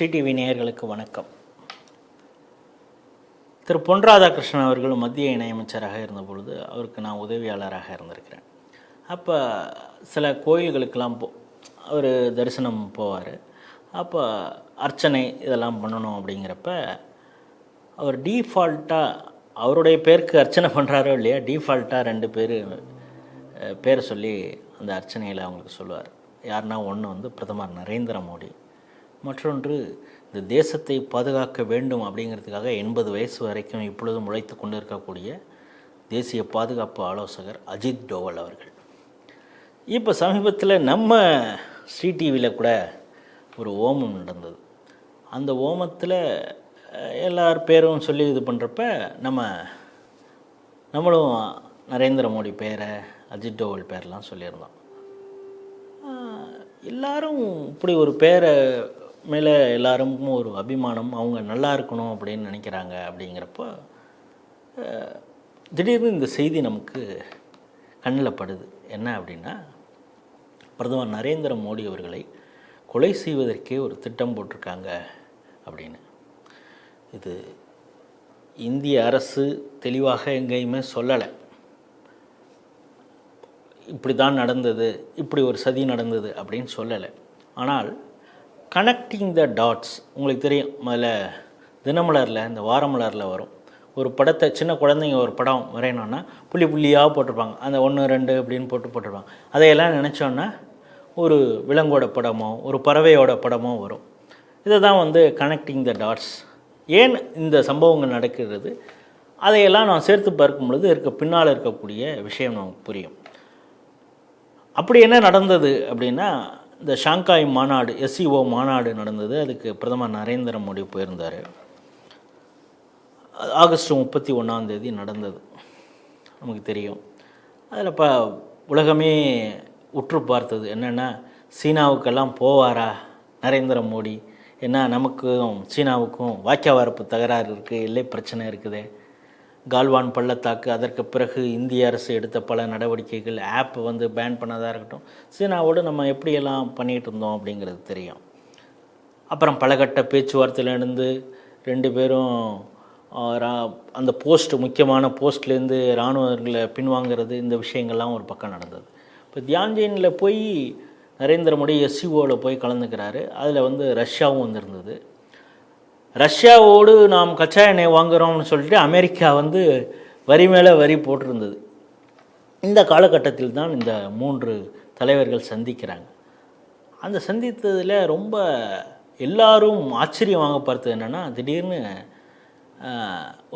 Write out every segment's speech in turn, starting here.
Sri TV நேயர்களுக்கு வணக்கம். திரு. பொன் ராதாகிருஷ்ணன் அவர்கள் மத்திய இணையமைச்சராக இருந்த பொழுது அவருக்கு நான் உதவியாளராக இருந்திருக்கிறேன். அப்போ சில கோயில்களுக்கெல்லாம் போ அவர் தரிசனம் போவார். அப்போ அர்ச்சனை இதெல்லாம் பண்ணணும் அப்படிங்கிறப்ப அவர் டீஃபால்ட்டாக அவருடைய பேருக்கு அர்ச்சனை பண்ணுறாரோ இல்லையா டீஃபால்ட்டாக ரெண்டு பேர் பேரை சொல்லி அந்த அர்ச்சனையில் அவங்களுக்கு சொல்லுவார். யாருன்னா ஒன்று வந்து பிரதமர் நரேந்திர மோடி. மற்றொன்று இந்த தேசத்தை பாதுகாக்க வேண்டும் அப்படிங்கிறதுக்காக எண்பது வயசு வரைக்கும் இப்பொழுதும் உழைத்து கொண்டு இருக்கக்கூடிய தேசிய பாதுகாப்பு ஆலோசகர் அஜித் டோவல் அவர்கள். இப்போ சமீபத்தில் நம்ம ஸ்ரீ டிவியில் கூட ஒரு ஓமம் நடந்தது. அந்த ஓமத்தில் எல்லார் பேரும் சொல்லி இது பண்ணுறப்ப நம்ம நம்மளும் நரேந்திர மோடி பேரை அஜித் டோவல் பேரெலாம் சொல்லியிருந்தோம். எல்லாரும் இப்படி ஒரு பேரை மேலே எல்லாருக்கும் ஒரு அபிமானம் அவங்க நல்லா இருக்கணும் அப்படின்னு நினைக்கிறாங்க அப்படிங்கிறப்போ திடீர்னு இந்த செய்தி நமக்கு கண்ணில் படுது. என்ன அப்படின்னா பிரதமர் நரேந்திர மோடி அவர்களை கொலை செய்வதற்கே ஒரு திட்டம் போட்டிருக்காங்க அப்படின்னு. இது இந்திய அரசு தெளிவாக எங்கேயுமே சொல்லலை. இப்படி தான் நடந்தது இப்படி ஒரு சதி நடந்தது அப்படின்னு சொல்லலை. ஆனால் கனெக்டிங் த டாட்ஸ் உங்களுக்கு தெரியும் முதல்ல தினமலரில் இந்த வாரமலரில் வரும். ஒரு படத்தை சின்ன குழந்தைங்க ஒரு படம் வரையணுன்னா புள்ளி புள்ளியாக போட்டிருப்பாங்க. அந்த ஒன்று ரெண்டு அப்படின்னு போட்டு போட்டிருப்பாங்க. அதையெல்லாம் நினச்சோன்னா ஒரு விலங்கோட படமோ ஒரு பறவையோட படமோ வரும். இதை தான் வந்து கனெக்டிங் த டாட்ஸ் ஏன் இந்த சம்பவங்கள் நடக்கிறது? அதையெல்லாம் நான் சேர்த்து பார்க்கும் பொழுது இருக்க பின்னால் இருக்கக்கூடிய விஷயம் நமக்கு புரியும். அப்படி என்ன நடந்தது அப்படின்னா இந்த ஷாங்காய் மாநாடு எஸ்சிஓ மாநாடு நடந்தது. அதுக்கு பிரதமர் நரேந்திர மோடி போயிருந்தார். ஆகஸ்ட் முப்பத்தி ஒன்றாம் தேதி நடந்தது. நமக்கு தெரியும். அதில் இப்போ உலகமே உற்று பார்த்தது என்னென்னா சீனாவுக்கெல்லாம் போவாரா நரேந்திர மோடி? என்ன நமக்கும் சீனாவுக்கும் வாக்கிய வரப்பு தகராறு இருக்குது இல்லை பிரச்சனை இருக்குது. கால்வான் பள்ளத்தாக்கு அதற்கு பிறகு இந்திய அரசு எடுத்த பல நடவடிக்கைகள் ஆப் வந்து பேன் பண்ணதாக இருக்கட்டும் சீனாவோடு நம்ம எப்படியெல்லாம் பண்ணிகிட்டு இருந்தோம் அப்படிங்கிறது தெரியும். அப்புறம் பலகட்ட பேச்சுவார்த்தையிலேருந்து ரெண்டு பேரும் ரா- அந்த போஸ்ட் முக்கியமான போஸ்ட்லேருந்து இராணுவர்களை பின்வாங்கிறது இந்த விஷயங்கள்லாம் ஒரு பக்கம் நடந்தது. இப்போ தியான்ஜெயினில் போய் நரேந்திர மோடி எஸ்சிஓவில் போய் கலந்துக்கிறாரு. அதில் வந்து ரஷ்யாவும் வந்திருந்தது. ரஷ்யாவோடு நாம் கச்சா எண்ணெய் வாங்குகிறோம்னு சொல்லிட்டு அமெரிக்கா வந்து வரி மேலே வரி போட்டிருந்தது. இந்த காலகட்டத்தில் தான் இந்த மூன்று தலைவர்கள் சந்திக்கிறாங்க. அந்த சந்தித்ததில் ரொம்ப எல்லாரும் ஆச்சரியம் வாங்க பார்த்தது என்னென்னா திடீர்னு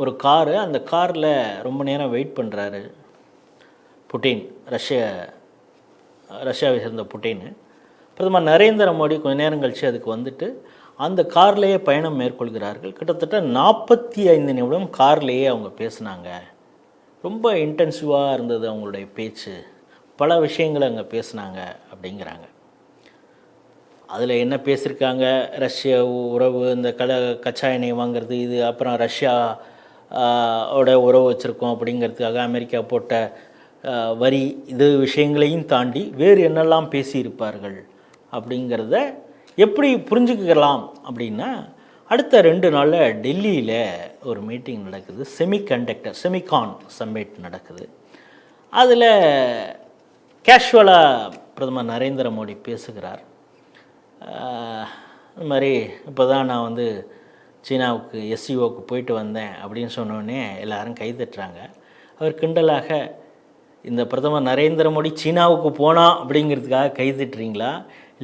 ஒரு காரு அந்த காரில் ரொம்ப நேரம் வெயிட் பண்ணுறாரு புட்டின் ரஷ்ய ரஷ்யாவை சேர்ந்த புட்டின் பிரதமர் நரேந்திர மோடி கொஞ்ச நேரம் கழித்து அதுக்கு வந்துட்டு அந்த கார்லேயே பயணம் மேற்கொள்கிறார்கள். கிட்டத்தட்ட நாற்பத்தி ஐந்து நிமிடம் கார்லேயே அவங்க பேசுனாங்க. ரொம்ப இன்டென்சிவாக இருந்தது அவங்களுடைய பேச்சு. பல விஷயங்களை அங்கே பேசுனாங்க அப்படிங்கிறாங்க. அதில் என்ன பேசியிருக்காங்க? ரஷ்ய உறவு இந்த கல கச்சா எண்ணெய் வாங்குறது இது அப்புறம் ரஷ்யா ஓட உறவு வச்சுருக்கோம் அப்படிங்கிறதுக்காக அமெரிக்கா போட்ட வரி இது விஷயங்களையும் தாண்டி வேறு என்னெல்லாம் பேசியிருப்பார்கள் அப்படிங்கிறத எப்படி புரிஞ்சுக்கலாம் அப்படின்னா அடுத்த ரெண்டு நாளில் டெல்லியில் ஒரு மீட்டிங் நடக்குது. செமிகண்டக்டர் செமிகான் சம்மிட் நடக்குது. அதில் கேஷுவலாக பிரதமர் நரேந்திர மோடி பேசுகிறார். இது இந்த மாதிரி இப்போ தான் நான் வந்து சீனாவுக்கு எஸ்சிஓக்கு போயிட்டு வந்தேன் அப்படின்னு சொன்னோடனே எல்லாரும் கை தட்டுறாங்க அவர் கிண்டலாக இந்த பிரதமர் நரேந்திர மோடி சீனாவுக்கு போனா அப்படிங்கிறதுக்காக கை தட்டுறீங்களா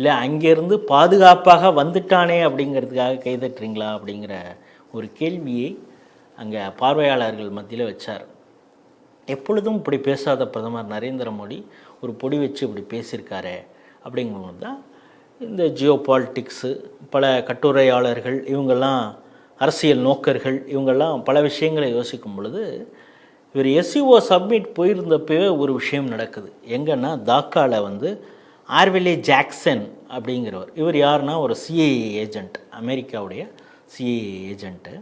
இல்லை அங்கேருந்து பாதுகாப்பாக வந்துட்டானே அப்படிங்கிறதுக்காக கைதட்டுறீங்களா அப்படிங்கிற ஒரு கேள்வியை அங்கே பார்வையாளர்கள் மத்தியில் வச்சார். எப்பொழுதும் இப்படி பேசாத பிரதமர் நரேந்திர மோடி ஒரு பொடி வச்சு இப்படி பேசியிருக்காரு அப்படிங்கும்போது தான் இந்த ஜியோ பாலிட்டிக்ஸு பல கட்டுரையாளர்கள் இவங்கெல்லாம் அரசியல் நோக்கர்கள் இவங்கெல்லாம் பல விஷயங்களை யோசிக்கும் பொழுது இவர் எஸ்சிஓ சப்மிட் போயிருந்தப்பவே ஒரு விஷயம் நடக்குது. எங்கன்னா தாக்காவில் வந்து ஆர்வெலே ஜாக்சன் அப்படிங்கிறவர். இவர் யாருன்னா ஒரு சிஐஏ ஏஜெண்ட் அமெரிக்காவுடைய சிஐஏ ஏஜென்ட்டு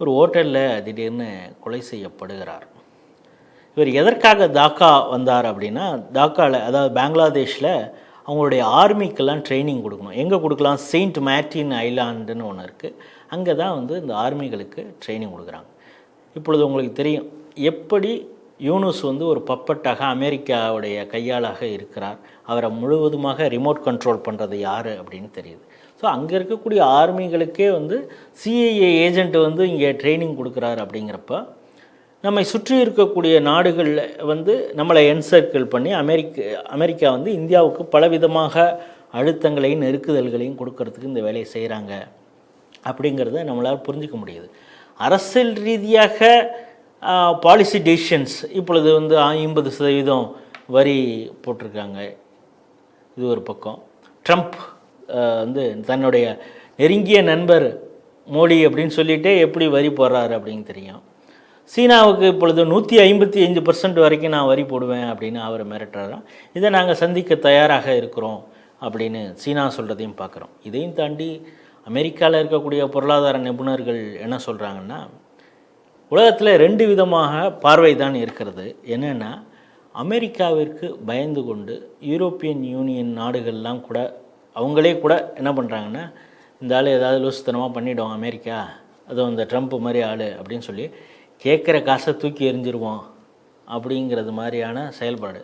ஒரு ஹோட்டலில் திடீர்னு கொலை செய்யப்படுகிறார். இவர் எதற்காக தாக்கா வந்தார் அப்படின்னா தாக்காவில் அதாவது பங்களாதேஷில் அவங்களுடைய ஆர்மிக்கெல்லாம் ட்ரைனிங் கொடுக்கணும். எங்கே கொடுக்கலாம்? செயின்ட் மேட்டின் ஐலாண்டுன்னு ஒன்று இருக்குது அங்கே தான் வந்து இந்த ஆர்மிகளுக்கு ட்ரைனிங் கொடுக்குறாங்க. இப்பொழுது உங்களுக்கு தெரியும் எப்படி யூனுஸ் வந்து ஒரு பப்பட்டாக அமெரிக்காவுடைய கையாளாக இருக்கிறார். அவரை முழுவதுமாக ரிமோட் கண்ட்ரோல் பண்ணுறது யார் அப்படின்னு தெரியுது. ஸோ அங்கே இருக்கக்கூடிய ஆர்மிகளுக்கே வந்து சிஐஏ ஏஜென்ட் வந்து இங்கே ட்ரைனிங் கொடுக்குறாரு அப்படிங்கிறப்ப நம்மை சுற்றி இருக்கக்கூடிய நாடுகளில் வந்து நம்மளை என்சர்க்கிள் பண்ணி அமெரிக்க அமெரிக்கா வந்து இந்தியாவுக்கு பலவிதமாக அழுத்தங்களையும் நெருக்குதல்களையும் கொடுக்கறதுக்கு இந்த வேலையை செய்கிறாங்க அப்படிங்கிறத நம்மளால் புரிஞ்சுக்க முடியுது. அரசியல் ரீதியாக பாலிசி டெசிஷன்ஸ் இப்பொழுது வந்து ஐம்பது சதவீதம் வரி போட்டிருக்காங்க. இது ஒரு பக்கம். ட்ரம்ப் வந்து தன்னுடைய நெருங்கிய நண்பர் மோடி அப்படின்னு சொல்லிட்டே எப்படி வரி போடுறாரு அப்படின்னு தெரியும். சீனாவுக்கு இப்பொழுது நூற்றி ஐம்பத்தி அஞ்சு பர்சன்ட் வரைக்கும் நான் வரி போடுவேன் அப்படின்னு அவர் மிரட்டுறாராம். இதை நாங்கள் சந்திக்க தயாராக இருக்கிறோம் அப்படின்னு சீனா சொல்கிறதையும் பார்க்குறோம். இதையும் தாண்டி அமெரிக்காவில் இருக்கக்கூடிய பொருளாதார நிபுணர்கள் என்ன சொல்கிறாங்கன்னா உலகத்தில் ரெண்டு விதமாக பார்வை தான் இருக்கிறது. என்னென்னா அமெரிக்காவிற்கு பயந்து கொண்டு யூரோப்பியன் யூனியன் நாடுகள்லாம் கூட அவங்களே கூட என்ன பண்ணுறாங்கன்னா இந்த ஆள் ஏதாவது லூசுத்தனமாக பண்ணிவிடுவோம் அமெரிக்கா. அதுவும் இந்த ட்ரம்ப் மாதிரி ஆள் அப்படின்னு சொல்லி கேட்குற காசை தூக்கி எரிஞ்சிருவோம் அப்படிங்கிறது மாதிரியான செயல்பாடு.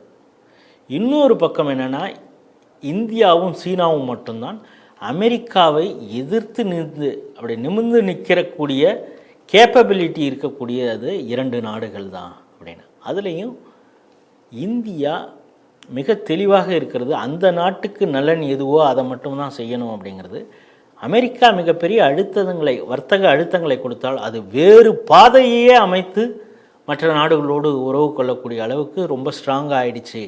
இன்னொரு பக்கம் என்னென்னா இந்தியாவும் சீனாவும் மட்டும்தான் அமெரிக்காவை எதிர்த்து நின்று அப்படி நிமிர்ந்து நிற்கிறக்கூடிய கேப்பபிலிட்டி இருக்கக்கூடிய அது இரண்டு நாடுகள் தான் அப்படின்னு. அதுலேயும் இந்தியா மிக தெளிவாக இருக்கிறது. அந்த நாட்டுக்கு நலன் எதுவோ அதை மட்டும்தான் செய்யணும் அப்படிங்கிறது. அமெரிக்கா மிகப்பெரிய அழுத்தங்களை வர்த்தக அழுத்தங்களை கொடுத்தால் அது வேறு பாதையே அமைத்து மற்ற நாடுகளோடு உறவு கொள்ளக்கூடிய அளவுக்கு ரொம்ப ஸ்ட்ராங்காக ஆயிடுச்சு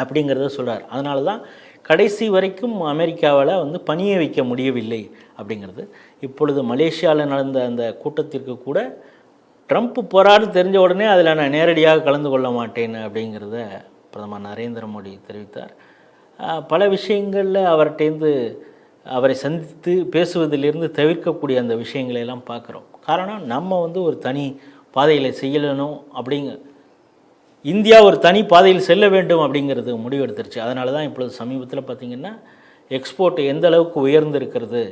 அப்படிங்கிறத சொல்கிறார் அதனால தான் கடைசி வரைக்கும் அமெரிக்காவால் வந்து பணிய வைக்க முடியவில்லை அப்படிங்கிறது. இப்பொழுது மலேசியாவில் நடந்த அந்த கூட்டத்திற்கு கூட ட்ரம்ப் போராடு தெரிஞ்ச உடனே அதில் நான் நேரடியாக கலந்து கொள்ள மாட்டேன் அப்படிங்கிறத பிரதமர் நரேந்திர மோடி தெரிவித்தார். பல விஷயங்களில் அவர்கிட்டேருந்து அவரை சந்தித்து பேசுவதிலிருந்து தவிர்க்கக்கூடிய அந்த விஷயங்களையெல்லாம் பார்க்குறோம். காரணம் நம்ம வந்து ஒரு தனி பாதையில் செய்யணும் அப்படிங்க இந்தியா ஒரு தனி பாதையில் செல்ல வேண்டும் அப்படிங்கிறது முடிவெடுத்துருச்சு. அதனால தான் இப்பொழுது சமீபத்தில் பார்த்திங்கன்னா எக்ஸ்போர்ட் எந்த அளவுக்கு உயர்ந்திருக்கிறது?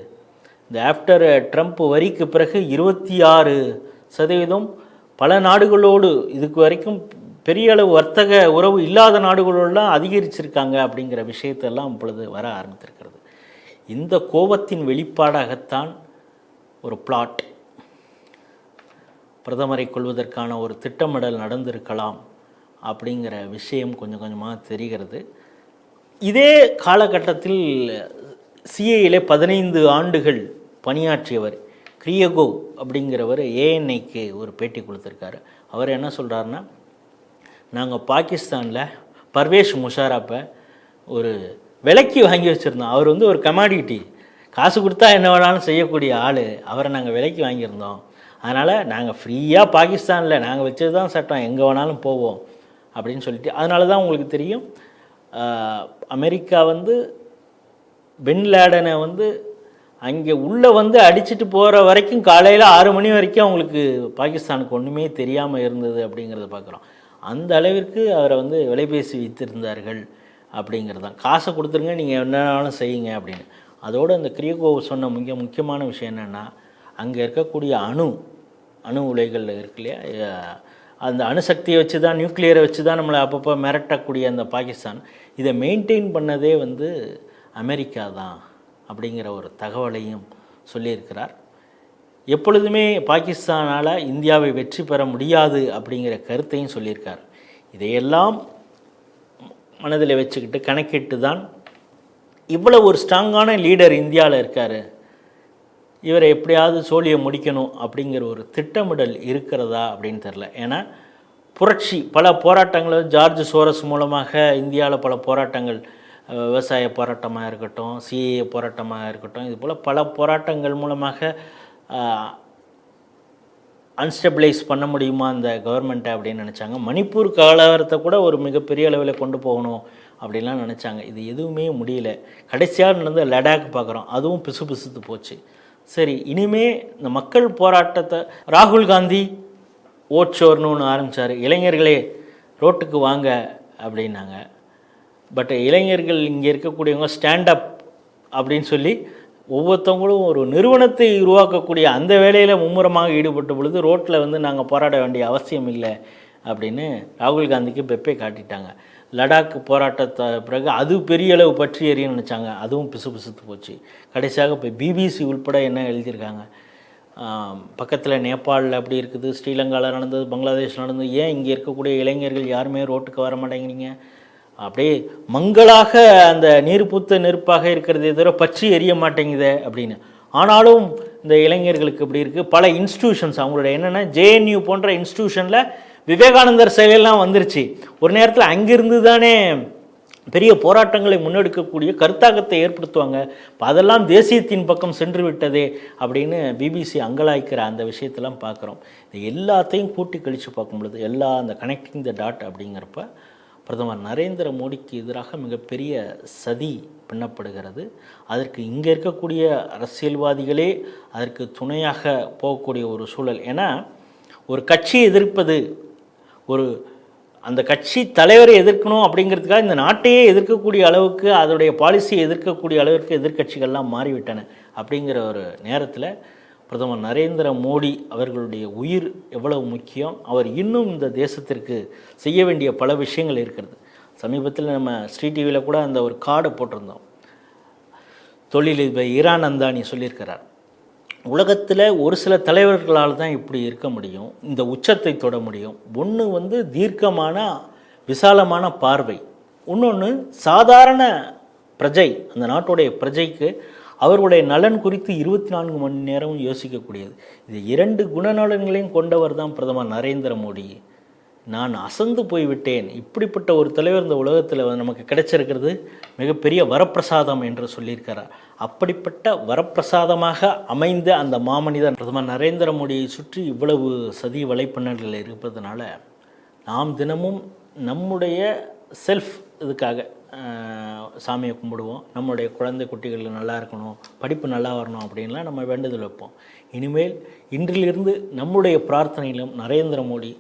இந்த ஆஃப்டர் ட்ரம்ப் வரிக்கு பிறகு இருபத்தி ஆறு சதவீதம் பல நாடுகளோடு இதுக்கு வரைக்கும் பெரிய அளவு வர்த்தக உறவு இல்லாத நாடுகளோடலாம் அதிகரிச்சிருக்காங்க அப்படிங்கிற விஷயத்தெல்லாம் இப்பொழுது வர ஆரம்பித்திருக்கிறது. இந்த கோபத்தின் வெளிப்பாடாகத்தான் ஒரு பிளாட் பிரதமரை கொள்வதற்கான ஒரு திட்டமிடல் நடந்திருக்கலாம். அப்படிங்கிற விஷயம் கொஞ்சம் கொஞ்சமாக தெரிகிறது. இதே காலகட்டத்தில் சிஏயிலே பதினைந்து ஆண்டுகள் பணியாற்றியவர் கிரியகோ அப்படிங்கிறவர் ஏஎன்ஐக்கு ஒரு பேட்டி கொடுத்துருக்காரு. அவர் என்ன சொல்கிறாருன்னா நாங்கள் பாகிஸ்தானில் பர்வேஷ் முஷாரப்பை ஒரு விலைக்கு வாங்கி வச்சுருந்தோம். அவர் வந்து ஒரு கமாடிட்டி காசு கொடுத்தா என்ன வேணாலும் செய்யக்கூடிய ஆள். அவரை நாங்கள் விலைக்கு வாங்கியிருந்தோம். அதனால் நாங்கள் ஃப்ரீயாக பாகிஸ்தானில் நாங்கள் வச்சது தான் சட்டம். எங்கே வேணாலும் போவோம். அப்படின்னு சொல்லிட்டு அதனால தான் உங்களுக்கு தெரியும் அமெரிக்கா வந்து பென் லேடனை வந்து அங்கே உள்ளே வந்து அடிச்சிட்டு போகிற வரைக்கும் காலையில் ஆறு மணி வரைக்கும் அவங்களுக்கு பாகிஸ்தானுக்கு ஒன்றுமே தெரியாமல் இருந்தது அப்படிங்கிறத பார்க்குறோம் அந்த அளவிற்கு அவரை வந்து விலைபேசி வைத்திருந்தார்கள் அப்படிங்கிறது தான் காசை கொடுத்துருங்க நீங்கள் என்னன்னாலும் செய்யுங்க அப்படின்னு. அதோடு அந்த கிரியகோ சொன்ன மிக முக்கியமான விஷயம் என்னென்னா அங்கே இருக்கக்கூடிய அணு அணு உலைகளில் இருக்கு இல்லையா? அந்த அணுசக்தியை வச்சு தான் நியூக்ளியரை வச்சு தான் நம்மளை அப்பப்போ மிரட்டக்கூடிய அந்த பாகிஸ்தான். இதை மெயின்டைன் பண்ணதே வந்து அமெரிக்கா தான் அப்படிங்கிற ஒரு தகவலையும் சொல்லியிருக்கிறார். எப்பொழுதுமே பாகிஸ்தானால் இந்தியாவை வெற்றி பெற முடியாது அப்படிங்கிற கருத்தையும் சொல்லியிருக்கார். இதையெல்லாம் மனதில் வச்சுக்கிட்டு கணக்கிட்டு தான் இவ்வளோ ஒரு ஸ்ட்ராங்கான லீடர் இந்தியாவில் இருக்கார். இவரை எப்படியாவது சோழியை முடிக்கணும் அப்படிங்கிற ஒரு திட்டமிடல் இருக்கிறதா அப்படின்னு தெரில ஏன்னா புரட்சி பல போராட்டங்கள் ஜார்ஜ் சோரஸ் மூலமாக இந்தியாவில் பல போராட்டங்கள் விவசாய போராட்டமாக இருக்கட்டும் சிஏ போராட்டமாக இருக்கட்டும் இது போல் பல போராட்டங்கள் மூலமாக அன்ஸ்டபிளைஸ் பண்ண முடியுமா அந்த கவர்மெண்ட்டை அப்படின்னு நினச்சாங்க. மணிப்பூர் கலவரத்தை கூட ஒரு மிகப்பெரிய அளவில் கொண்டு போகணும் அப்படின்லாம் நினச்சாங்க. இது எதுவுமே முடியல. கடைசியாக நடந்த லடாக் பார்க்குறோம் அதுவும் பிசு பிசுத்து போச்சு. சரி இனிமே இந்த மக்கள் போராட்டத்தை ராகுல் காந்தி ஓட்சோர்னு ஒன்று ஆரம்பித்தார் இளைஞர்களே ரோட்டுக்கு வாங்க அப்படின்னாங்க. பட் இளைஞர்கள் இங்கே இருக்கக்கூடியவங்க ஸ்டாண்டப் அப்படின்னு சொல்லி ஒவ்வொருத்தவங்களும் ஒரு நிறுவனத்தை உருவாக்கக்கூடிய அந்த வேலையில் மும்முரமாக ஈடுபட்ட பொழுது ரோட்டில் வந்து நாங்கள் போராட வேண்டிய அவசியம் இல்லை அப்படின்னு ராகுல் காந்திக்கு பெப்பே காட்டிட்டாங்க. லடாக் போராட்டத்தை பிறகு அது பெரிய அளவு பற்றி எறியன்னு நினச்சாங்க. அதுவும் பிசு பிசுத்து போச்சு. கடைசியாக இப்போ பிபிசி உள்பட என்ன எழுதியிருக்காங்க? பக்கத்தில் நேபாளில் அப்படி இருக்குது ஸ்ரீலங்காவில் நடந்தது பங்களாதேஷ் நடந்தது. ஏன் இங்கே இருக்கக்கூடிய இளைஞர்கள் யாருமே ரோட்டுக்கு வர மாட்டேங்கிறீங்க? அப்படியே மங்களாக அந்த நீர் பூத்த நெருப்பாக இருக்கிறதே தவிர பற்றி எரிய மாட்டேங்குதே அப்படின்னு. ஆனாலும் இந்த இளைஞர்களுக்கு இப்படி இருக்குது பல இன்ஸ்டியூஷன்ஸ் அவங்களுடைய என்னென்னா ஜேஎன்யூ போன்ற இன்ஸ்டியூஷனில் விவேகானந்தர் செயலெல்லாம் வந்துருச்சு. ஒரு நேரத்தில் அங்கிருந்து தானே பெரிய போராட்டங்களை முன்னெடுக்கக்கூடிய கருத்தாக்கத்தை ஏற்படுத்துவாங்க. இப்போ அதெல்லாம் தேசியத்தின் பக்கம் சென்று விட்டதே அப்படின்னு பிபிசி அங்கலாய்க்கிற அந்த விஷயத்தெல்லாம் பார்க்குறோம். இது எல்லாத்தையும் கூட்டி கழித்து பார்க்கும் பொழுது எல்லா அந்த கனெக்டிங் த டாட் அப்படிங்கிறப்ப பிரதமர் நரேந்திர மோடிக்கு எதிராக மிகப்பெரிய சதி பின்னப்படுகிறது அதற்கு இங்கே இருக்கக்கூடிய அரசியல்வாதிகளே அதற்கு துணையாக போகக்கூடிய ஒரு சூழல். ஏன்னா ஒரு கட்சியை எதிர்ப்பது ஒரு அந்த கட்சி தலைவரை எதிர்க்கணும் அப்படிங்கிறதுக்காக இந்த நாட்டையே எதிர்க்கக்கூடிய அளவுக்கு அதோடைய பாலிசியை எதிர்க்கக்கூடிய அளவிற்கு எதிர்க்கட்சிகள்லாம் மாறிவிட்டன அப்படிங்கிற ஒரு நேரத்தில் பிரதமர் நரேந்திர மோடி அவர்களுடைய உயிர் எவ்வளவு முக்கியம் அவர் இன்னும் இந்த தேசத்திற்கு செய்ய வேண்டிய பல விஷயங்கள் இருக்கிறது. சமீபத்தில் நம்ம ஸ்ரீ டிவியில் கூட அந்த ஒரு கார்டை போட்டிருந்தோம். தொழிலதிபர் ஈரான் அந்தானி சொல்லியிருக்கிறார். உலகத்தில் ஒரு சில தலைவர்களால் தான் இப்படி இருக்க முடியும் இந்த உச்சத்தை தொட முடியும். ஒன்று வந்து தீர்க்கமான விசாலமான பார்வை. இன்னொன்று சாதாரண பிரஜை அந்த நாட்டுடைய பிரஜைக்கு அவர்களுடைய நலன் குறித்து இருபத்தி நான்கு மணி நேரமும் யோசிக்கக்கூடியது. இது இரண்டு குணநலன்களையும் கொண்டவர் தான் பிரதமர் நரேந்திர மோடி. நான் அசந்து போய்விட்டேன். இப்படிப்பட்ட ஒரு தலைவர் இந்த உலகத்தில் நமக்கு கிடைச்சிருக்கிறது மிகப்பெரிய வரப்பிரசாதம் என்று சொல்லியிருக்கிறார். அப்படிப்பட்ட வரப்பிரசாதமாக அமைந்த அந்த மாமனிதன் பிரதமர் நரேந்திர மோடியை சுற்றி இவ்வளவு சதி வலைப்பின்னல்கள் இருப்பதனால நாம் தினமும் நம்முடைய செல்ஃப் இதுக்காக சாமியை கும்பிடுவோம். நம்மளுடைய குழந்தை குட்டிகள் நல்லா இருக்கணும் படிப்பு நல்லா வரணும் அப்படின்லாம் நம்ம வேண்டுதல் வைப்போம். இனிமேல் இன்றிலிருந்து நம்முடைய பிரார்த்தனையிலும் நரேந்திர மோடி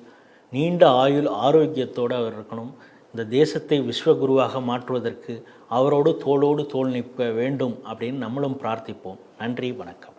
நீண்ட ஆயுள் ஆரோக்கியத்தோடு அவர் இருக்கணும். இந்த தேசத்தை விஸ்வகுருவாக மாற்றுவதற்கு அவரோடு தோளோடு தோல் நிற்க வேண்டும் அப்படின்னு நம்மளும் பிரார்த்திப்போம். நன்றி வணக்கம்.